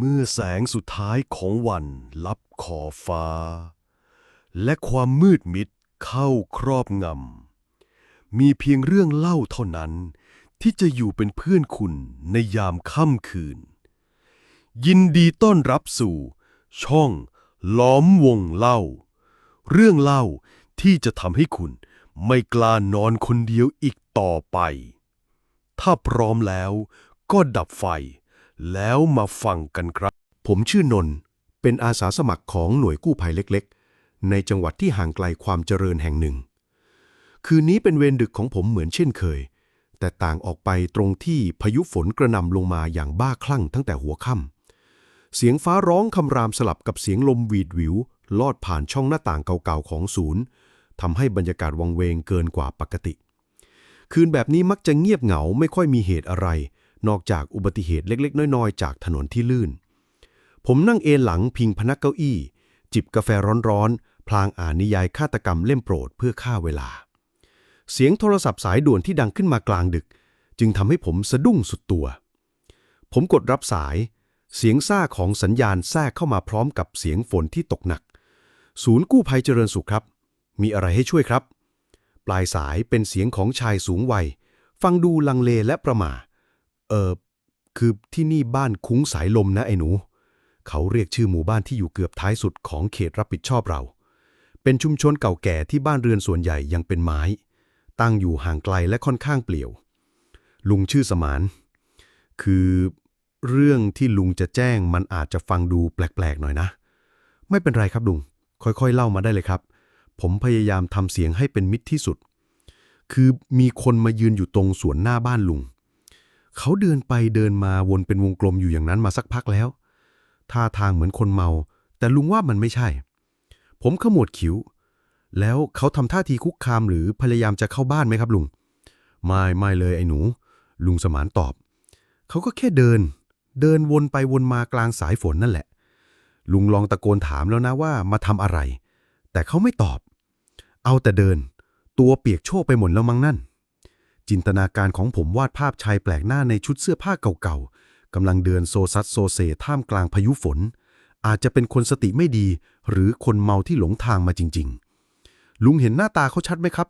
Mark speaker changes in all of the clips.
Speaker 1: เมื่อแสงสุดท้ายของวันลับขอบฟ้า และความมืดมิดเข้าครอบงำ มีเพียงเรื่องเล่าเท่านั้น ที่จะอยู่เป็นเพื่อนคุณในยามค่ำคืน ยินดีต้อนรับสู่ ช่องล้อมวงเล่า เรื่องเล่าที่จะทำให้คุณไม่กล้านอนคนเดียวอีกต่อไป ถ้าพร้อมแล้วก็ดับไฟ แล้วมาฟังกันครับ
Speaker 2: ผมชื่อนนท์เป็นอาสาสมัครของหน่วยกู้ภัยเล็ก ๆ ในจังหวัดที่ห่างไกลความเจริญแห่งหนึ่ง คืนนี้เป็นเวรดึกของผมเหมือนเช่นเคย แต่ต่างออกไปตรงที่พายุฝนกระหน่ำลงมาอย่างบ้าคลั่งตั้งแต่หัวค่ำเสียงฟ้าร้องคำรามสลับกับเสียงลมหวีดหวิว ลอดผ่านช่องหน้าต่างเก่าๆของศูนย์ทำให้บรรยากาศวังเวงเกินกว่าปกติ คืนแบบนี้มักจะเงียบเหงาไม่ค่อยมีเหตุอะไร นอกจากอุบัติเหตุเล็กๆ น้อยๆ จากถนนที่ลื่น ผมนั่งเอนหลังพิงพนักเก้าอี้ จิบกาแฟร้อนๆ พลางอ่านนิยายฆาตกรรมเล่มโปรดเพื่อฆ่าเวลา เสียงโทรศัพท์สายด่วนที่ดังขึ้นมากลางดึก จึงทำให้ผมสะดุ้งสุดตัว ผมกดรับสาย เสียงซ่าของสัญญาณแทรกเข้ามาพร้อมกับเสียงฝนที่ตกหนัก ศูนย์กู้ภัยเจริญสุขครับ มีอะไรให้ช่วยครับ ปลายสายเป็นเสียงของชายสูงวัย ฟังดูลังเลและประหม่า เออคือที่นี่บ้านคุ้งสายลมนะไอ้หนู เขาเรียกชื่อหมู่บ้านที่อยู่เกือบท้ายสุดของเขตรับผิดชอบเรา เป็นชุมชนเก่าแก่ที่บ้านเรือนส่วนใหญ่ยังเป็นไม้ ตั้งอยู่ห่างไกลและค่อนข้างเปลี่ยว ลุงชื่อสมาน คือเรื่องที่ลุงจะแจ้งมันอาจจะฟังดูแปลกๆหน่อยนะ ไม่เป็นไรครับลุง ค่อยๆ เล่ามาได้เลยครับ ผมพยายามทำเสียงให้เป็นมิตรที่สุด คือมีคนมายืนอยู่ตรงสวนหน้าบ้านลุง เขาเดินไปเดินมาวนเป็นวงกลมอยู่อย่างนั้นมาสักพักแล้ว ท่าทางเหมือนคนเมา แต่ลุงว่ามันไม่ใช่ ผมขมวดคิ้ว แล้วเขาทำท่าทีคุกคามหรือพยายามจะเข้าบ้านไหมครับลุง ไม่ไม่เลยไอ้หนู ลุงสมานตอบ เขาก็แค่เดิน เดินวนไปวนมากลางสายฝนนั่นแหละ ลุงลองตะโกนถามแล้วนะว่ามาทำอะไร แต่เขาไม่ตอบ เอาแต่เดิน ตัวเปียกโชกไปหมดแล้วมั้งนั่น จินตนาการของผมวาดภาพชายแปลกหน้าในชุดเสื้อผ้าเก่าๆกำลังเดินโซซัดโซเซท่ามกลางพายุฝน อาจจะเป็นคนสติไม่ดี หรือคนเมาที่หลงทางมาจริง ๆ ลุงเห็นหน้าตาเขาชัดไหมครับ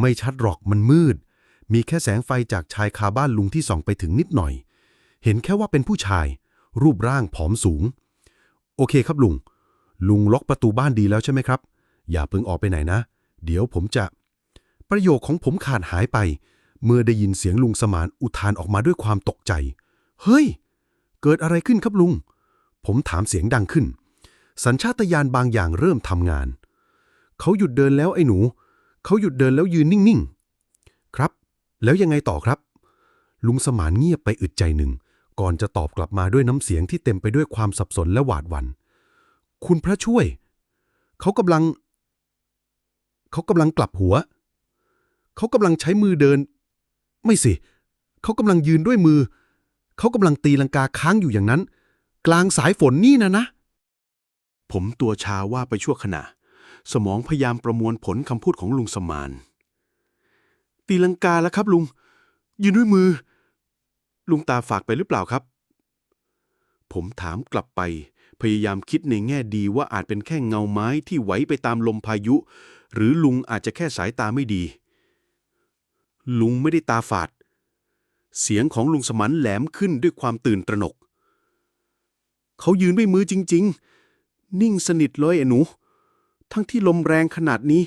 Speaker 2: ไม่ชัดหรอกมันมืด มีแค่แสงไฟจากชายคาบ้านลุงที่ส่องไปถึงนิดหน่อย เห็นแค่ว่าเป็นผู้ชาย รูปร่างผอมสูง โอเคครับลุง ลุงล็อกประตูบ้านดีแล้วใช่ไหมครับ อย่าเพิ่งออกไปไหนนะ เดี๋ยวผมจะ ประโยคของผมขาดหายไป เมื่อได้ยินเสียงลุงสมานอุทานออกมาด้วยความตกใจ เฮ้ย เกิดอะไรขึ้นครับลุง ผมถามเสียงดังขึ้น สัญชาตญาณบางอย่างเริ่มทำงาน เขาหยุดเดินแล้วไอ้หนู เขาหยุดเดินแล้วยืนนิ่งๆ ครับ แล้วยังไงต่อครับ ลุงสมานเงียบไปอึดใจหนึ่ง ก่อนจะตอบกลับมาด้วยน้ำเสียงที่เต็มไปด้วยความสับสนและหวาดหวัน่น คุณพระช่วย เขากำลัง เขากำลังกลับหัว เขากำลังใช้มือเดิน ไม่สิ เขากำลังยืนด้วยมือ เขากำลังตีลังกาค้างอยู่อย่างนั้น กลางสายฝนนี่นะนะ
Speaker 3: ผมตัวชาว่าไปชั่วขณะ สมองพยายามประมวลผลคำพูดของลุงสมาน ตีลังกาแล้วครับลุง ยืนด้วยมือ ลุงตาฝากไปหรือเปล่าครับ ผมถามกลับไปพยายามคิดในแง่ดีว่าอาจเป็นแค่เงาไม้ที่ไหวไปตามลมพายุ หรือลุงอาจจะแค่สายตาไม่ดี ลุงไม่ได้ตาฝาด เสียงของลุงสมันแหลมขึ้นด้วยความตื่นตระหนก เขายืนด้วยมือจริง ๆ นิ่งสนิทเลยไอ้หนู ทั้งที่ลมแรงขนาดนี้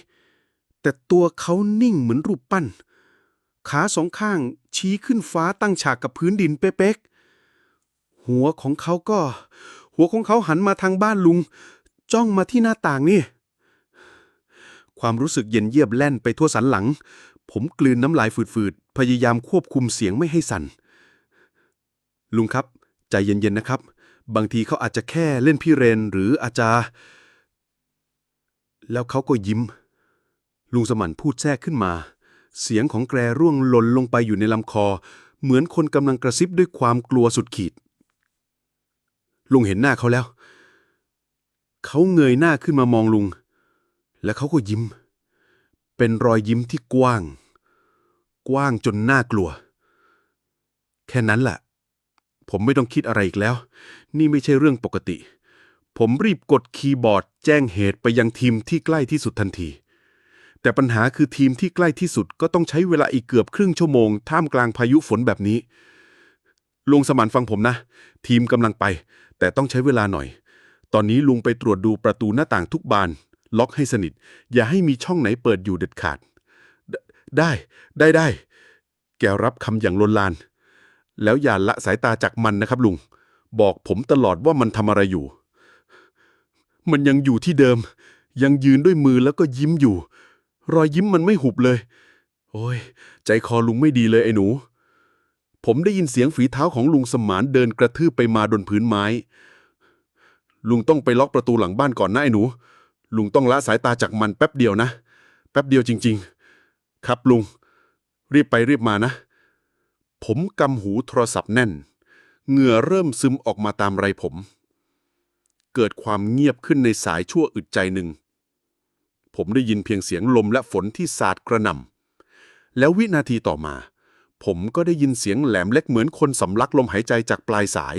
Speaker 3: แต่ตัวเขานิ่งเหมือนรูปปั้น ขาสองข้างชี้ขึ้นฟ้าตั้งฉากกับพื้นดินเป๊กๆ หัวของเขาก็ หัวของเขาหันมาทางบ้านลุง จ้องมาที่หน้าต่างนี่ความรู้สึกเย็นเยียบแล่นไปทั่วสันหลัง ผมกลืนน้ำลายฝืดๆ พยายามควบคุมเสียงไม่ให้สั่น ลุงครับ ใจเย็นๆนะครับ บางทีเขาอาจจะแค่เล่นพี่เรนหรืออาจจะ แล้วเขาก็ยิ้ม ลุงสมันพูดแทรกขึ้นมา เสียงของแกรร่วงหล่นลงไปอยู่ในลำคอ เหมือนคนกำลังกระซิบด้วยความกลัวสุดขีด ลุงเห็นหน้าเขาแล้ว เขาเงยหน้าขึ้นมามองลุง และเขาก็ยิ้ม เป็นรอยยิ้มที่กว้าง กว้างจนน่ากลัว แค่นั้นแหละ
Speaker 2: ผมไม่ต้องคิดอะไรอีกแล้ว นี่ไม่ใช่เรื่องปกติ ผมรีบกดคีย์บอร์ด แจ้งเหตุไปยังทีมที่ใกล้ที่สุดทันที แต่ปัญหาคือทีมที่ใกล้ที่สุดก็ต้องใช้เวลาอีกเกือบครึ่งชั่วโมง ท่ามกลางพายุฝนแบบนี้ ลุงสมานฟังผมนะ ทีมกำลังไป แต่ต้องใช้เวลาหน่อย ตอนนี้ลุงไปตรวจดูประตูหน้าต่างทุกบาน ล็อกให้สนิท อย่าให้มีช่องไหนเปิดอยู่เด็ดขาดไดได้ได้ได้ แกรับคำอย่างลนลาน แล้วอย่าละสายตาจากมันนะครับลุง บอกผมตลอดว่ามันทำอะไรอยู่ มันยังอยู่ที่เดิม ยังยืนด้วยมือแล้วก็ยิ้มอยู่ รอยยิ้มมันไม่หุบเลย โอ้ย ใจคอลุงไม่ดีเลยไอ้หนู ผมได้ยินเสียงฝีเท้าของลุงสมานเดินกระทืบไปมาบนพื้นไม้ ลุงต้องไปล็อกประตูหลังบ้านก่อนนะไอ้หนู ลุงต้องละสายตาจากมันแป๊บเดียวนะ แป๊บเดียวจริง ๆ ครับลุง รีบไปรีบมานะ ผมกำหูโทรศัพท์แน่น เหงื่อเริ่มซึมออกมาตามไรผม เกิดความเงียบขึ้นในสายชั่วอึดใจหนึ่ง ผมได้ยินเพียงเสียงลมและฝนที่สาดกระหน่ำแล้ววินาทีต่อมา ผมก็ได้ยินเสียงแหลมเล็กเหมือนคนสำลักลมหายใจจากปลายสาย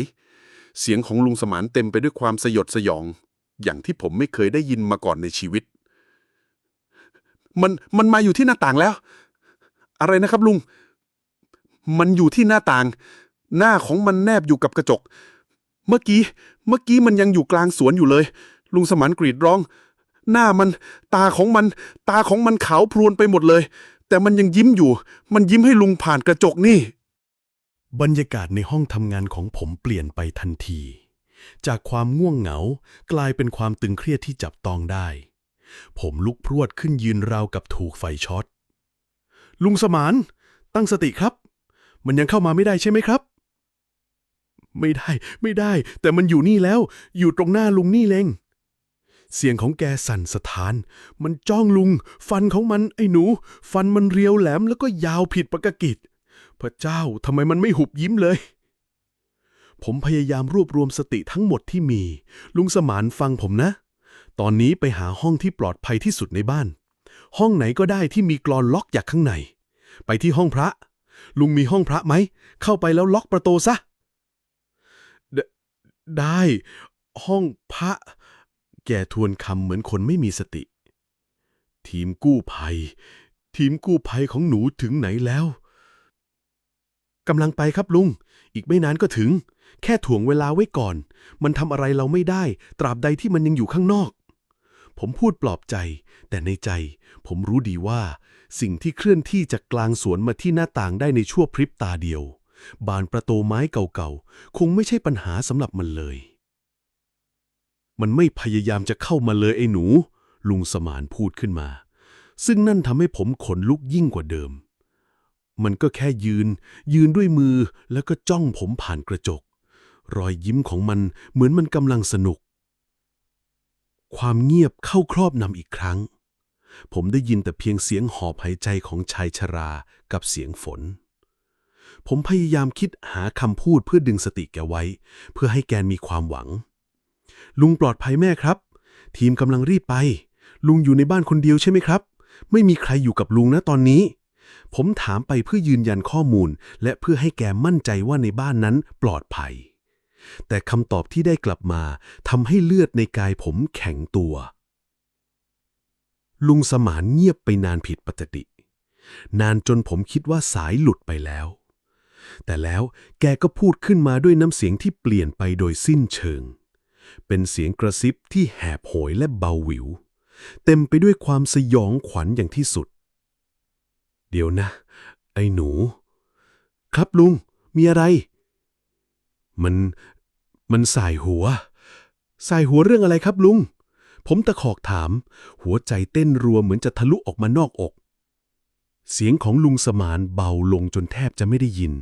Speaker 2: เสียงของลุงสมานเต็มไปด้วยความสยดสยอง อย่างที่ผมไม่เคยได้ยินมาก่อนในชีวิต มันมันมาอยู่ที่หน้าต่างแล้ว อะไรนะครับลุง มันอยู่ที่หน้าต่าง หน้าของมันแนบอยู่กับกระจก เมื่อกี้ เมื่อกี้มันยังอยู่กลางสวนอยู่เลย ลุงสมานกรีดร้อง หน้ามัน ตาของมัน ตาของมันขาวพรวนไปหมดเลย แต่มันยังยิ้มอยู่ มันยิ้มให้ลุงผ่านกระจกนี่
Speaker 1: บรรยากาศในห้องทำงานของผมเปลี่ยนไปทันที จากความง่วงเหงา กลายเป็นความตึงเครียดที่จับต้องได้ ผมลุกพรวดขึ้นยืนราวกับถูกไฟช็อต ลุงสมาน ตั้งสติครับ มันยังเข้ามาไม่ได้ใช่ไหมครับ ไม่ได้ ไม่ได้ แต่มันอยู่นี่แล้ว อยู่ตรงหน้าลุงนี่เลงเสียงของแกสั่นสะท้าน มันจ้องลุง ฟันของมันไอ้หนู ฟันมันเรียวแหลมแล้วก็ยาวผิดปกติพระเจ้าทำไมมันไม่หุบยิ้มเลย ผมพยายามรวบรวมสติทั้งหมดที่มี ลุงสมานฟังผมนะ ตอนนี้ไปหาห้องที่ปลอดภัยที่สุดในบ้าน ห้องไหนก็ได้ที่มีกรอนล็อกจากข้างใน ไปที่ห้องพระ ลุงมีห้องพระไหม เข้าไปแล้วล็อกประตูซะ ไดได้ห้องพระ แกทวนคำเหมือนคนไม่มีสติ ทีมกู้ภัย ทีมกู้ภัยของหนูถึงไหนแล้วกำลังไปครับลุง อีกไม่นานก็ถึง แค่ถ่วงเวลาไว้ก่อน มันทำอะไรเราไม่ได้ ตราบใดที่มันยังอยู่ข้างนอก ผมพูดปลอบใจ แต่ในใจผมรู้ดีว่า สิ่งที่เคลื่อนที่จากกลางสวนมาที่หน้าต่างได้ในชั่วพริบตาเดียว บานประตูไม้เก่าๆ คงไม่ใช่ปัญหาสำหรับมันเลย มันไม่พยายามจะเข้ามาเลยไอ้หนู ลุงสมานพูดขึ้นมา ซึ่งนั่นทำให้ผมขนลุกยิ่งกว่าเดิม มันก็แค่ยืน ยืนด้วยมือแล้วก็จ้องผมผ่านกระจก รอยยิ้มของมันเหมือนมันกำลังสนุก ความเงียบเข้าครอบนำอีกครั้ง ผมได้ยินแต่เพียงเสียงหอบหายใจของชายชรากับเสียงฝน ผมพยายามคิดหาคำพูดเพื่อดึงสติแกไว้ เพื่อให้แกมีความหวัง ลุงปลอดภัยแม่ครับ ทีมกำลังรีบไป ลุงอยู่ในบ้านคนเดียวใช่ไหมครับ ไม่มีใครอยู่กับลุงนะตอนนี้ผมถามไปเพื่อยืนยันข้อมูล และเพื่อให้แกมั่นใจว่าในบ้านนั้นปลอดภัย แต่คำตอบที่ได้กลับมาทำให้เลือดในกายผมแข็งตัว ลุงสมานเงียบไปนานผิดปกติ นานจนผมคิดว่าสายหลุดไปแล้ว แต่แล้วแกก็พูดขึ้นมาด้วยน้ำเสียงที่เปลี่ยนไปโดยสิ้นเชิง เป็นเสียงกระซิบที่แหบโหยและเบาหวิว เต็มไปด้วยความสยองขวัญอย่างที่สุด เดี๋ยวนะ ไอ้หนู ครับลุงมีอะไร มัน มันสายหัว สายหัวเรื่องอะไรครับลุง ผมตะขอกถาม หัวใจเต้นรัวเหมือนจะทะลุออกมานอกอก เสียงของลุงสมานเบาลงจนแทบจะไม่ได้ยิน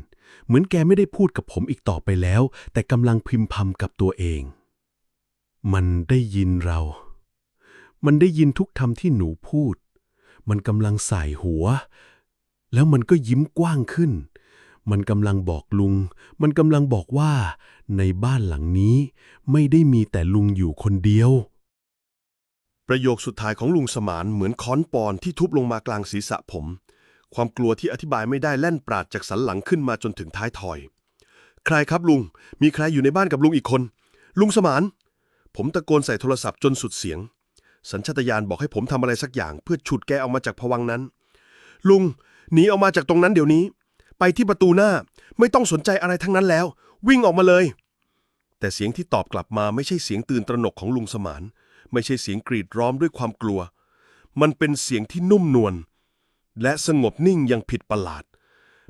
Speaker 1: เหมือนแกไม่ได้พูดกับผมอีกต่อไปแล้ว แต่กำลังพิมพ์พำกับตัวเอง มันได้ยินเรา มันได้ยินทุกคำที่หนูพูด มันกำลังใส่หัว แล้วมันก็ยิ้มกว้างขึ้น มันกำลังบอกลุง มันกำลังบอกว่า ในบ้านหลังนี้ไม่ได้มีแต่ลุงอยู่คนเดียว
Speaker 4: ประโยคสุดท้ายของลุงสมานเหมือนค้อนปอนที่ทุบลงมากลางศีรษะผม ความกลัวที่อธิบายไม่ได้แล่นปราดจากสันหลังขึ้นมาจนถึงท้ายทอย
Speaker 1: ใครครับลุง มีใครอยู่ในบ้านกับลุงอีกคน ลุงสมาน ผมตะโกนใส่โทรศัพท์จนสุดเสียง สัญชาตญาณบอกให้ผมทำอะไรสักอย่าง เพื่อฉุดแกออกมาจากภวังนั้น ลุงหนีออกมาจากตรงนั้นเดี๋ยวนี้ ไปที่ประตูหน้า ไม่ต้องสนใจอะไรทั้งนั้นแล้ว วิ่งออกมาเลย แต่เสียงที่ตอบกลับมาไม่ใช่เสียงตื่นตระหนกของลุงสมาน ไม่ใช่เสียงกรีดร้องด้วยความกลัว มันเป็นเสียงที่นุ่มนวลและสงบนิ่งอยังผิดประหลาด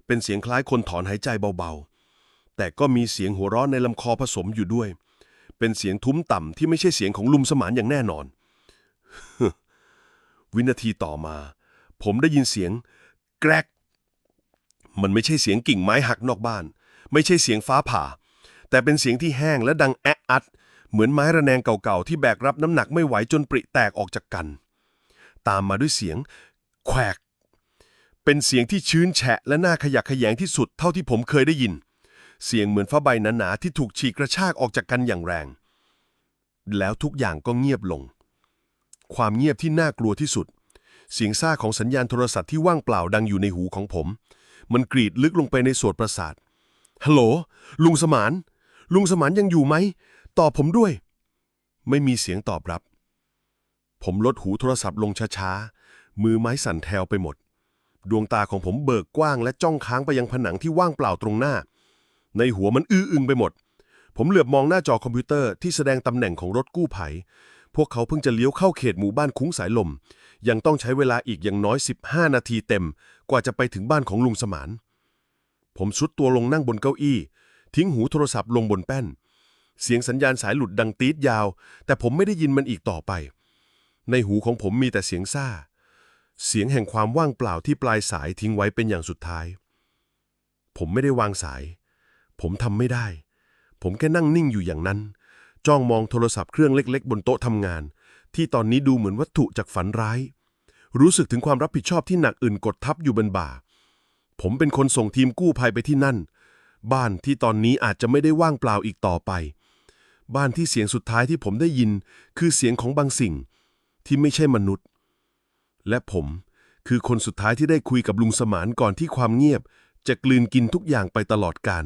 Speaker 1: เป็นเสียงคล้ายคนถอนหายใจเบาๆ แต่ก็มีเสียงหัวเราะในลำคอผสมอยู่ด้วย เป็นเสียงทุ้มต่ำที่ไม่ใช่เสียงของลุงสมานอย่างแน่นอน วินาทีต่อมา ผมได้ยินเสียง แกรก มันไม่ใช่เสียงกิ่งไม้หักนอกบ้าน ไม่ใช่เสียงฟ้าผ่า แต่เป็นเสียงที่แห้งและดังแอะอัด เหมือนไม้ระแนงเก่าๆ ที่แบกรับน้ำหนักไม่ไหวจนปริแตกออกจากกัน ตามมาด้วยเสียง แควก เป็นเสียงที่ชื้นแฉะและน่าขยักขยงที่สุดเท่าที่ผมเคยได้ยิน เสียงเหมือนฟ้าใบหนาๆที่ถูกฉีกกระชากออกจากกันอย่างแรง แล้วทุกอย่างก็เงียบลง ความเงียบที่น่ากลัวที่สุดเสียงซ่าของสัญญาณโทรศัพท์ที่ว่างเปล่าดังอยู่ในหูของผม มันกรีดลึกลงไปในโสดประสาทฮัลโหล ลุงสมาน ลุงสมานยังอยู่ไหม ตอบผมด้วย ไม่มีเสียงตอบรับ ผมลดหูโทรศัพท์ลงช้าๆ มือไม้สั่นแทวไปหมด ดวงตาของผมเบิกกว้างและจ้องค้างไปยังผนังที่ว่างเปล่าตรงหน้า ในหัวมันอื้ออึงไปหมด ผมเหลือบมองหน้าจอคอมพิวเตอร์ที่แสดงตำแหน่งของรถกู้ภัย พวกเขาเพิ่งจะเลี้ยวเข้าเขตหมู่บ้านคุ้งสายลม ยังต้องใช้เวลาอีกอย่างน้อย 15 นาทีเต็ม กว่าจะไปถึงบ้านของลุงสมาน ผมชุดตัวลงนั่งบนเก้าอี้ ทิ้งหูโทรศัพท์ลงบนแป้น เสียงสัญญาณสายหลุดดังตีดยาว แต่ผมไม่ได้ยินมันอีกต่อไป ในหูของผมมีแต่เสียงซ่า เสียงแห่งความว่างเปล่าที่ปลายสายทิ้งไว้เป็นอย่างสุดท้าย ผมไม่ได้วางสาย ผมทำไม่ได้ ผมแค่นั่งนิ่งอยู่อย่างนั้น จ้องมองโทรศัพท์เครื่องเล็ก ๆ บนโต๊ะทำงาน ที่ตอนนี้ดูเหมือนวัตถุจากฝันร้าย รู้สึกถึงความรับผิดชอบที่หนักอื่นกดทับอยู่บนบ่า ผมเป็นคนส่งทีมกู้ภัยไปที่นั่น บ้านที่ตอนนี้อาจจะไม่ได้ว่างเปล่าอีกต่อไป บ้านที่เสียงสุดท้ายที่ผมได้ยิน คือเสียงของบางสิ่ง ที่ไม่ใช่มนุษย์ และผมคือคนสุดท้ายที่ได้คุยกับลุงสมานก่อนที่ความเงียบ จะกลืนกินทุกอย่างไปตลอดกาล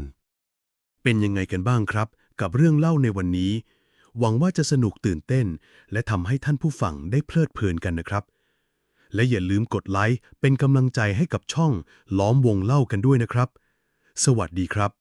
Speaker 2: เป็นยังไงกันบ้างครับ กับเรื่องเล่าในวันนี้ หวังว่าจะสนุกตื่นเต้น และทำให้ท่านผู้ฟังได้เพลิดเพลินกันนะครับ และอย่าลืมกดไลค์เป็นกำลังใจให้กับช่องล้อมวงเล่ากันด้วยนะครับ สวัสดีครับ